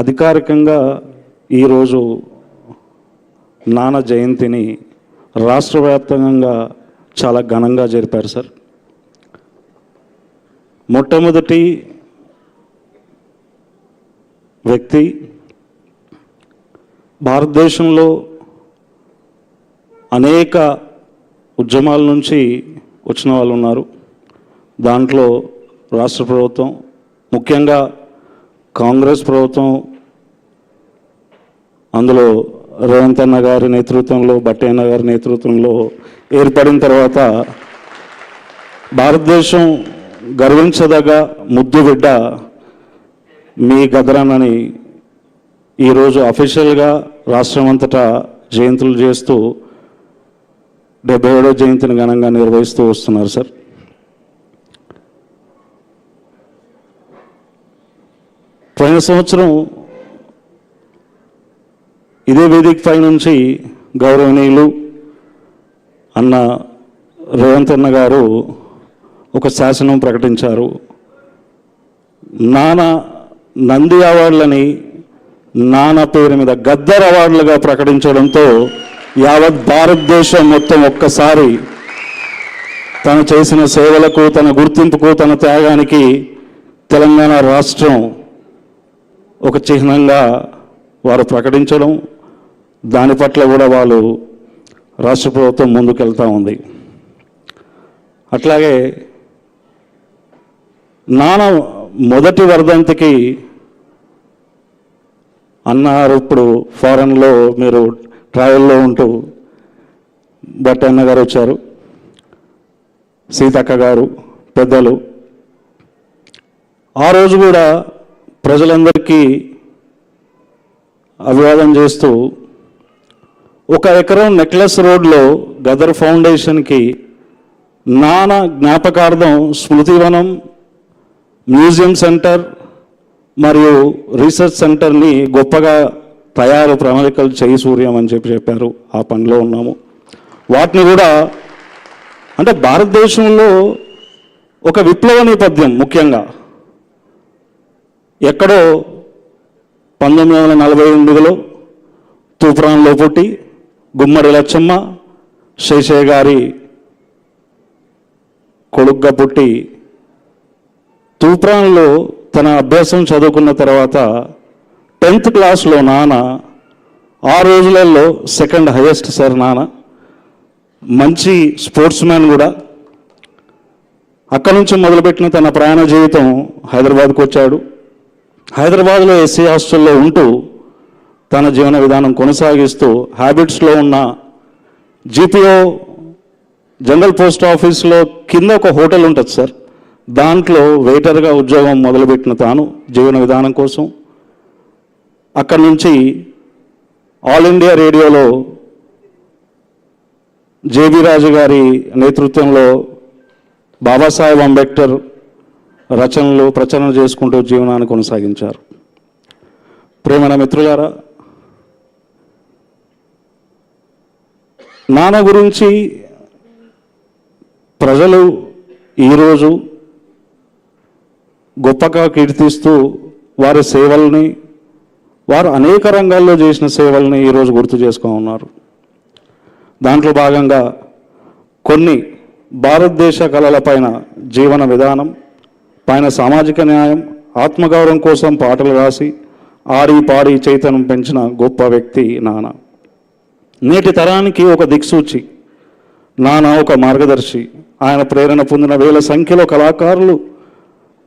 అధికారికంగా ఈరోజు నాన్న జయంతిని రాష్ట్ర వ్యాప్తంగా చాలా ఘనంగా జరిపారు సార్. మొట్టమొదటి వ్యక్తి భారతదేశంలో అనేక ఉద్యమాల నుంచి వచ్చిన వాళ్ళు ఉన్నారు. దాంట్లో రాష్ట్ర ప్రభుత్వం ముఖ్యంగా కాంగ్రెస్ ప్రభుత్వం అందులో రేవంత్ అన్న గారి నేతృత్వంలో బట్టి గారి నేతృత్వంలో ఏర్పడిన తర్వాత భారతదేశం గర్వించదగ ముద్దు బిడ్డ మీ గదరానని ఈరోజు అఫీషియల్గా రాష్ట్రం అంతటా జయంతులు చేస్తూ డెబ్బై ఏడో జయంతిని ఘనంగా నిర్వహిస్తూ వస్తున్నారు సార్. పోయిన సంవత్సరం ఇదే వేదిక పై నుంచి గౌరవనీయులు అన్న రేవంత్ అన్న గారు ఒక శాసనం ప్రకటించారు. నాన్న నంది అవార్డులని నాన్న పేరు మీద గద్దర్ అవార్డులుగా ప్రకటించడంతో యావత్ భారతదేశం మొత్తం ఒక్కసారి తను చేసిన సేవలకు తన గుర్తింపుకు తన త్యాగానికి తెలంగాణ రాష్ట్రం ఒక చిహ్నంగా వారు ప్రకటించడం దాని పట్ల కూడా వాళ్ళు రాష్ట్ర ప్రభుత్వం ముందుకెళ్తూ ఉంది. అట్లాగే నాన్న మొదటి వర్ధంతికి అన్నారు ఇప్పుడు ఫారెన్లో మీరు ట్రావెల్లో ఉంటూ బట్టి అన్న గారు వచ్చారు. సీతక్క గారు పెద్దలు. ఆ రోజు కూడా ప్రజలందరికీ అభివాదం చేస్తూ ఒక ఎకరం నెక్లెస్ రోడ్లో గదర్ ఫౌండేషన్కి నానా జ్ఞాపకార్థం స్మృతివనం మ్యూజియం సెంటర్ మరియు రీసెర్చ్ సెంటర్ని గొప్పగా తయారు ప్రణాళికలు చేయి సూర్యం అని చెప్పి చెప్పారు. ఆ పనిలో ఉన్నాము. వాటిని కూడా అంటే భారతదేశంలో ఒక విప్లవ నేపథ్యం ముఖ్యంగా. ఎక్కడో పంతొమ్మిది వందల నలభై ఎనిమిదిలో తూప్రాన్లో పుట్టి గుమ్మడి లచ్చమ్మ శేషయ్య గారి కొడుగ్గా పుట్టి తూప్రాన్లో తన అభ్యాసం చదువుకున్న తర్వాత టెన్త్ క్లాస్లో నాన్న ఆ రోజులలో సెకండ్ హైయెస్ట్ సార్ నాన్న మంచి స్పోర్ట్స్ మ్యాన్ కూడా. అక్కడి నుంచి మొదలుపెట్టిన తన ప్రయాణ జీవితం హైదరాబాద్కు వచ్చాడు. హైదరాబాద్లో ఎస్సీ హాస్టల్లో ఉంటూ తన జీవన విధానం కొనసాగిస్తూ హ్యాబిట్స్లో ఉన్న జీపీఓ జనరల్ పోస్ట్ ఆఫీస్లో కింద ఒక హోటల్ ఉంటుంది సార్. దాంట్లో వెయిటర్గా ఉద్యోగం మొదలుపెట్టిన తాను జీవన విధానం కోసం. అక్కడి నుంచి ఆల్ ఇండియా రేడియోలో జేబీ రాజు గారి నేతృత్వంలో బాబాసాహెబ్ అంబేద్కర్ రచనలు ప్రచనలు చేసుకుంటూ జీవనాన్ని కొనసాగించారు. ప్రేమణ మిత్రులారా నాన్న గురించి ప్రజలు ఈరోజు గొప్పగా కీర్తిస్తూ వారి సేవల్ని వారు అనేక రంగాల్లో చేసిన సేవల్ని ఈరోజు గుర్తు చేసుకో ఉన్నారు. దాంట్లో భాగంగా కొన్ని భారతదేశ కళలపైన జీవన విధానం పైన సామాజిక న్యాయం ఆత్మగౌరవం కోసం పాటలు రాసి ఆడి పాడి చైతన్యం పెంచిన గొప్ప వ్యక్తి నాన్న నేటి తరానికి ఒక దిక్సూచి నాన్న ఒక మార్గదర్శి. ఆయన ప్రేరణ పొందిన వేల సంఖ్యలో కళాకారులు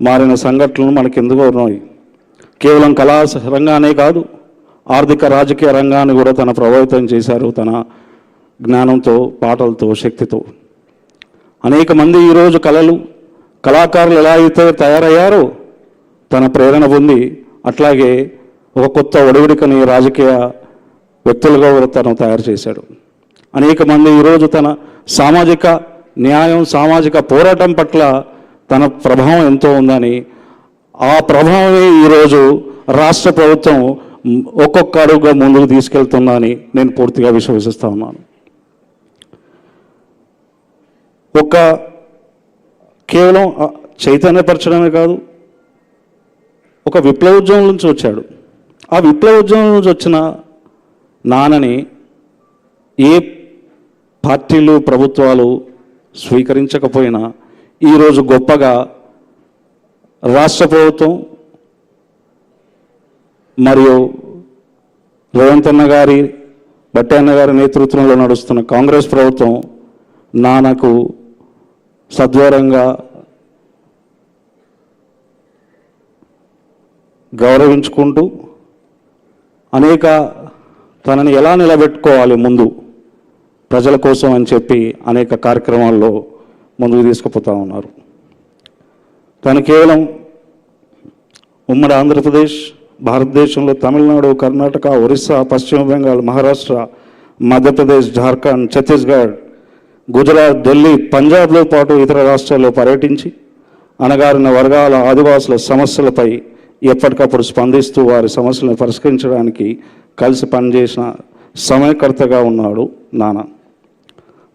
మారిన సంఘటనలు మనకెందుకు ఉన్నాయి. కేవలం కళా రంగానే కాదు ఆర్థిక రాజకీయ రంగాన్ని కూడా తన ప్రభావితం చేశారు తన జ్ఞానంతో పాటలతో శక్తితో. అనేక మంది ఈరోజు కళలు కళాకారులు ఎలా అయితే తయారయ్యారో తన ప్రేరణ పొంది అట్లాగే ఒక కొత్త ఒడివిడికని రాజకీయ వ్యక్తులుగా కూడా తను తయారు చేశాడు. అనేక మంది ఈరోజు తన సామాజిక న్యాయం సామాజిక పోరాటం పట్ల తన ప్రభావం ఎంతో ఉందని ఆ ప్రభావమే ఈరోజు రాష్ట్ర ప్రభుత్వం ఒక్కొక్క అడుగుగా ముందుకు తీసుకెళ్తుందని నేను పూర్తిగా విశ్వసిస్తా ఉన్నాను. ఒక కేవలం చైతన్యపరచడమే కాదు ఒక విప్లవ ఉద్యమం నుంచి వచ్చాడు. ఆ విప్లవ ఉద్యమం నుంచి వచ్చిన నాన్నని ఏ పార్టీలు ప్రభుత్వాలు స్వీకరించకపోయినా ఈరోజు గొప్పగా రాష్ట్ర ప్రభుత్వం మరియు రేవంత్ అన్న గారి బట్టి అన్న గారి నేతృత్వంలో నడుస్తున్న కాంగ్రెస్ ప్రభుత్వం నాన్నకు సద్వరంగా గౌరవించుకుంటూ అనేక తనని ఎలా నిలబెట్టుకోవాలి ముందు ప్రజల కోసం అని చెప్పి అనేక కార్యక్రమాల్లో ముందుకు తీసుకుపోతా ఉన్నారు. తను కేవలం ఉమ్మడి ఆంధ్రప్రదేశ్ భారతదేశంలో తమిళనాడు కర్ణాటక ఒరిస్సా పశ్చిమ బెంగాల్ మహారాష్ట్ర మధ్యప్రదేశ్ జార్ఖండ్ ఛత్తీస్గఢ్ గుజరాత్ ఢిల్లీ పంజాబ్లో పాటు ఇతర రాష్ట్రాల్లో పర్యటించి అణగారిన వర్గాల ఆదివాసుల సమస్యలపై ఎప్పటికప్పుడు స్పందిస్తూ వారి సమస్యలను పరిష్కరించడానికి కలిసి పనిచేసిన సమయకర్తగా ఉన్నాడు నాన్న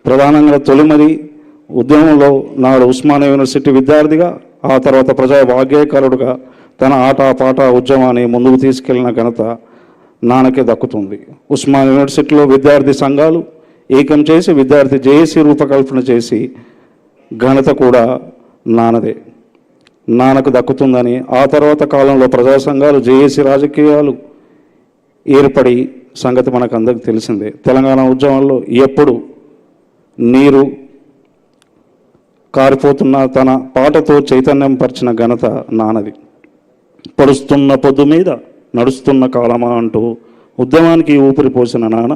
ప్రధానంగా తొలిమది ఉద్యమంలో నాడు ఉస్మానియా యూనివర్సిటీ విద్యార్థిగా ఆ తర్వాత ప్రజా భాగ్యకారుడుగా తన ఆట పాట ఉద్యమాన్ని ముందుకు తీసుకెళ్ళిన ఘనత నాన్నకే దక్కుతుంది. ఉస్మాన్ యూనివర్సిటీలో విద్యార్థి సంఘాలు ఏకం చేసి విద్యార్థి జేఏసీ రూపకల్పన చేసి ఘనత కూడా నానదే నాన్నకు దక్కుతుందని ఆ తర్వాత కాలంలో ప్రజా సంఘాలు జేఏసీ రాజకీయాలు ఏర్పడి సంగతి మనకు అందరికి తెలిసిందే. తెలంగాణ ఉద్యమంలో ఎప్పుడు నీరు కారిపోతున్న తన పాటతో చైతన్యం పరిచిన ఘనత నాన్నది. పడుస్తున్న పొద్దు మీద నడుస్తున్న కాలమా అంటూ ఉద్యమానికి ఊపిరి పోసిన నాన్న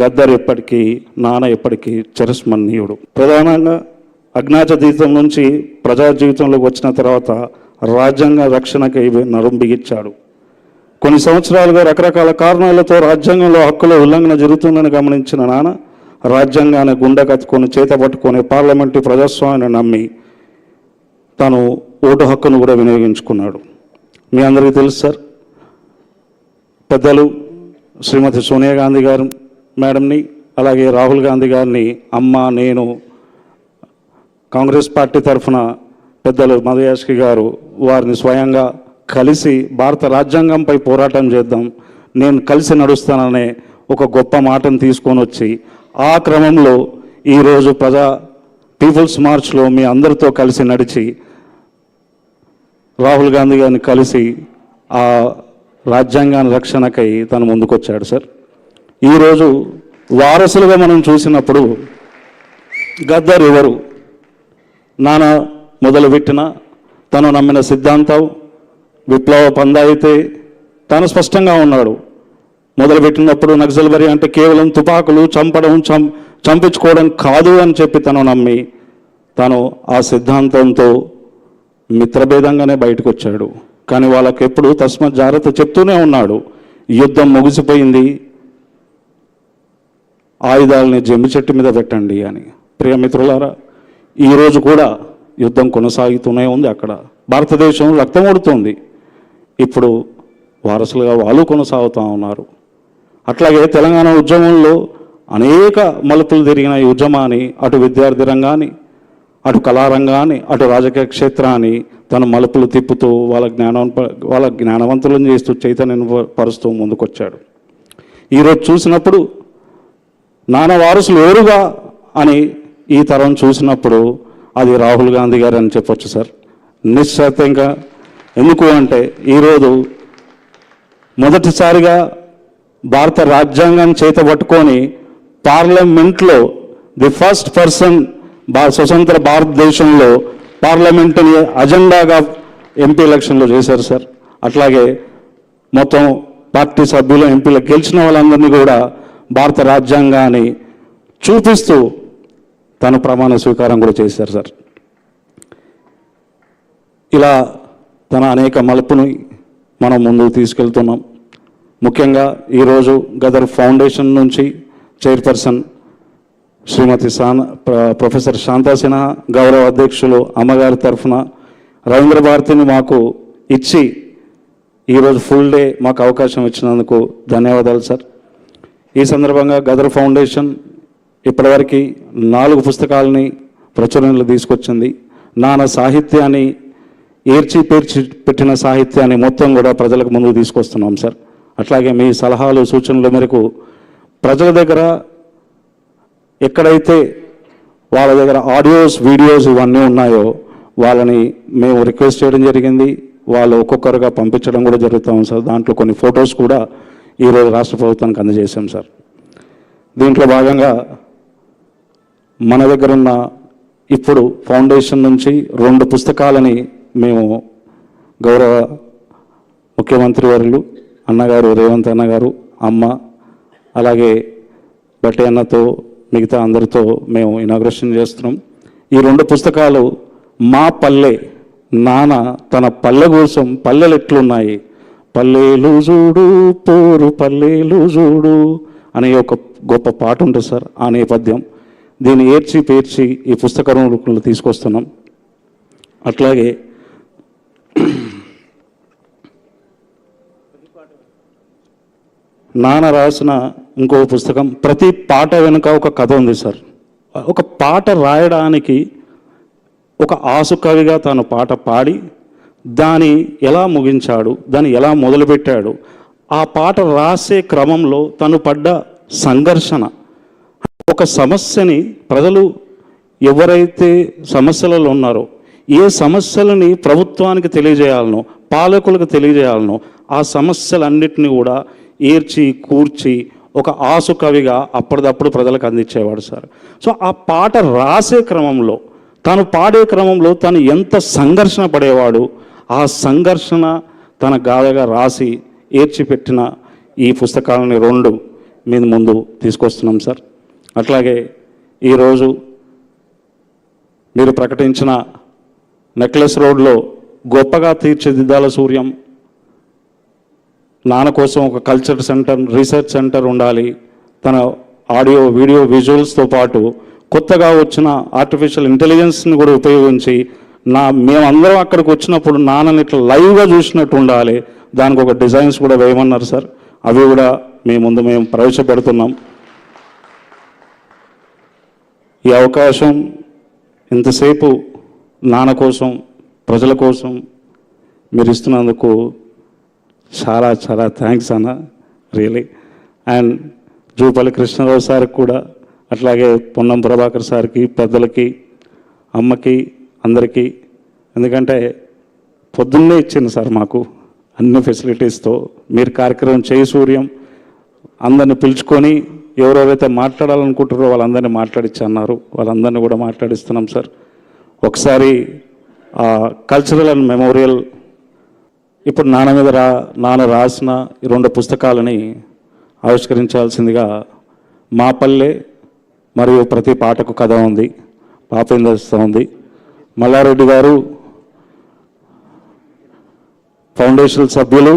గద్దర్ ఎప్పటికీ నాన్న ఎప్పటికీ చిరస్మరణీయుడు ప్రధానంగా అజ్ఞాత జీవితం నుంచి ప్రజా జీవితంలోకి వచ్చిన తర్వాత రాజ్యాంగ రక్షణకై నరం బిగించాడు. కొన్ని సంవత్సరాలుగా రకరకాల కారణాలతో రాజ్యాంగంలో హక్కుల ఉల్లంఘన జరుగుతుందని గమనించిన నాన్న రాజ్యాంగాన్ని గుండె కత్తుకొని చేత పట్టుకొని పార్లమెంటు ప్రజాస్వామ్యాన్ని నమ్మి తను ఓటు హక్కును కూడా వినియోగించుకున్నాడు. మీ అందరికీ తెలుసు సార్ పెద్దలు శ్రీమతి సోనియా గాంధీ గారు మేడంని అలాగే రాహుల్ గాంధీ గారిని అమ్మ నేను కాంగ్రెస్ పార్టీ తరఫున పెద్దలు మధుయాష్కి గారు వారిని స్వయంగా కలిసి భారత రాజ్యాంగంపై పోరాటం చేద్దాం నేను కలిసి నడుస్తాననే ఒక గొప్ప మాటను తీసుకొని వచ్చి ఆ క్రమంలో ఈరోజు ప్రజా పీపుల్స్ మార్చ్లో మీ అందరితో కలిసి నడిచి రాహుల్ గాంధీ గారిని కలిసి ఆ రాజ్యాంగాన్ని రక్షణకై తను ముందుకొచ్చాడు సార్. ఈరోజు వారసులుగా మనం చూసినప్పుడు గద్దర్ ఎవరు? నాన్న మొదలుపెట్టిన తను నమ్మిన సిద్ధాంతం విప్లవ పంద అయితే తాను స్పష్టంగా ఉన్నాడు. మొదలుపెట్టినప్పుడు నక్సల్బరి అంటే కేవలం తుపాకులు చంపడం చం చంపించుకోవడం కాదు అని చెప్పి తను నమ్మి తను ఆ సిద్ధాంతంతో మిత్రభేదంగానే బయటకు వచ్చాడు కానీ వాళ్ళకి ఎప్పుడు జాగ్రత్త చెప్తూనే ఉన్నాడు. యుద్ధం ముగిసిపోయింది. ఆయుధాలని జమ్మి చెట్టు మీద పెట్టండి అని. ప్రియమిత్రులారా ఈరోజు కూడా యుద్ధం కొనసాగుతూనే ఉంది అక్కడ. భారతదేశం రక్తం ఓడుతుంది ఇప్పుడు వారసులుగా వాళ్ళు కొనసాగుతూ ఉన్నారు. అట్లాగే తెలంగాణ ఉద్యమంలో అనేక మలుపులు తిరిగిన ఈ ఉద్యమాన్ని అటు విద్యార్థి రంగాన్ని అటు కళారంగాన్ని అటు రాజకీయ క్షేత్రాన్ని తన మలుపులు తిప్పుతూ వాళ్ళ జ్ఞానం వాళ్ళ జ్ఞానవంతులను చేస్తూ చైతన్యం పరుస్తూ ముందుకొచ్చాడు. ఈరోజు చూసినప్పుడు నాన్న వారసులు ఎవరుగా అని ఈ తరం చూసినప్పుడు అది రాహుల్ గాంధీ గారు అని చెప్పొచ్చు సార్. నిశ్చితంగా ఎందుకు అంటే ఈరోజు మొదటిసారిగా భారత రాజ్యాంగాన్ని చేతబట్టుకొని పార్లమెంట్లో ది ఫస్ట్ పర్సన్ భా స్వతంత్ర భారతదేశంలో పార్లమెంటుని అజెండాగా ఎంపీ ఎలక్షన్లో చేశారు సార్. అట్లాగే మొత్తం పార్టీ సభ్యులు ఎంపీలు గెలిచిన వాళ్ళందరినీ కూడా భారత రాజ్యాంగాన్ని చూపిస్తూ తను ప్రమాణ స్వీకారం కూడా చేశారు సార్. ఇలా తన అనేక మలుపుని మనం ముందుకు తీసుకెళ్తున్నాం. ముఖ్యంగా ఈరోజు గదర్ ఫౌండేషన్ నుంచి చైర్పర్సన్ శ్రీమతి సాన ప్ర- ప్రొఫెసర్ శాంతా సిన్హా గౌరవ అధ్యక్షులు అమ్మగారి తరఫున రవీంద్ర భారతిని మాకు ఇచ్చి ఈరోజు ఫుల్ డే మాకు అవకాశం ఇచ్చినందుకు ధన్యవాదాలు సార్. ఈ సందర్భంగా గదర్ ఫౌండేషన్ ఇప్పటివరకు నాలుగు పుస్తకాలని ప్రచురణలు తీసుకొచ్చింది. నాన్న సాహిత్యాన్ని ఏర్చి పేర్చి పెట్టిన సాహిత్యాన్ని మొత్తం కూడా ప్రజలకు ముందుకు తీసుకొస్తున్నాం సార్. అట్లాగే మీ సలహాలు సూచనల మేరకు ప్రజల దగ్గర ఎక్కడైతే వాళ్ళ దగ్గర ఆడియోస్ వీడియోస్ ఇవన్నీ ఉన్నాయో వాళ్ళని మేము రిక్వెస్ట్ చేయడం జరిగింది. వాళ్ళు ఒక్కొక్కరుగా పంపించడం కూడా జరుగుతాం సార్. దాంట్లో కొన్ని ఫొటోస్ కూడా ఈరోజు రాష్ట్ర ప్రభుత్వానికి అందజేశాం సార్. దీంట్లో భాగంగా మన దగ్గర ఉన్న ఇప్పుడు ఫౌండేషన్ నుంచి రెండు పుస్తకాలని మేము గౌరవ ముఖ్యమంత్రి వర్యులు అన్నగారు రేవంత్ అన్నగారు అమ్మ అలాగే బట్టి అన్నతో మిగతా అందరితో మేము ఇనాగ్రేషన్ చేస్తున్నాం. ఈ రెండు పుస్తకాలు మా పల్లె నాన్న తన పల్లె కోసం పల్లెలు ఎట్లున్నాయి పల్లెలు చూడు పోరు పల్లెలు చూడు అనే ఒక గొప్ప పాట ఉంటుంది సార్ ఆ నేపథ్యం. దీన్ని ఏర్చి పేర్చి ఈ పుస్తక రూపంలో తీసుకొస్తున్నాం. అట్లాగే నాన్న రాసిన ఇంకో పుస్తకం ప్రతి పాట వెనుక ఒక కథ ఉంది సార్. ఒక పాట రాయడానికి ఒక ఆసు కవిగా తాను పాట పాడి దాని ఎలా ముగించాడు దాన్ని ఎలా మొదలుపెట్టాడు ఆ పాట రాసే క్రమంలో తను పడ్డ సంఘర్షణ. ఒక సమస్యని ప్రజలు ఎవరైతే సమస్యలలో ఉన్నారో ఏ సమస్యలని ప్రభుత్వానికి తెలియజేయాలనో పాలకులకు తెలియజేయాలనో ఆ సమస్యలన్నిటిని కూడా ఏర్చి కూర్చి ఒక ఆసు కవిగా అప్పటిదప్పుడు ప్రజలకు అందించేవాడు సార్. సో ఆ పాట రాసే క్రమంలో తాను పాడే క్రమంలో తను ఎంత సంఘర్షణ పడేవాడు ఆ సంఘర్షణ తన గాథగా రాసి ఏర్చిపెట్టిన ఈ పుస్తకాలని రెండు మీద ముందు తీసుకొస్తున్నాం సార్. అట్లాగే ఈరోజు మీరు ప్రకటించిన నెక్లెస్ రోడ్లో గొప్పగా తీర్చిదిద్దాల సూర్యం నాన్న కోసం ఒక కల్చర్ సెంటర్ రీసెర్చ్ సెంటర్ ఉండాలి. తన ఆడియో వీడియో విజువల్స్తో పాటు కొత్తగా వచ్చిన ఆర్టిఫిషియల్ ఇంటెలిజెన్స్ని కూడా ఉపయోగించి నా మేమందరం అక్కడికి వచ్చినప్పుడు నాన్నని ఇట్లా లైవ్గా చూసినట్టు ఉండాలి. దానికి ఒక డిజైన్స్ కూడా వేయమన్నారు సార్. అవి కూడా మీ ముందు మేము ప్రవేశపెడుతున్నాం. ఈ అవకాశం ఇంతసేపు నాన్న కోసం ప్రజల కోసం మీరు ఇస్తున్నందుకు చాలా చాలా థ్యాంక్స్ అన్న రియలీ అండ్ జూపల్లి కృష్ణరావు సార్కి కూడా అట్లాగే పొన్నం ప్రభాకర్ సార్కి పెద్దలకి అమ్మకి అందరికీ ఎందుకంటే పొద్దున్నే ఇచ్చింది సార్ మాకు అన్ని ఫెసిలిటీస్తో. మీరు కార్యక్రమం చేయి సూర్యం అందరిని పిలుచుకొని ఎవరెవరైతే మాట్లాడాలనుకుంటారో వాళ్ళందరినీ మాట్లాడిచ్చి అన్నారు. వాళ్ళందరినీ కూడా మాట్లాడిస్తున్నాం సార్. ఒకసారి కల్చరల్ అండ్ మెమోరియల్ ఇప్పుడు నాన్న మీద రా నాన్న రాసిన ఈ రెండు పుస్తకాలని ఆవిష్కరించాల్సిందిగా మా పల్లె మరియు ప్రతి పాటకు కథ ఉంది పాపేంద్ర ఉంది మల్లారెడ్డి గారు ఫౌండేషన్ సభ్యులు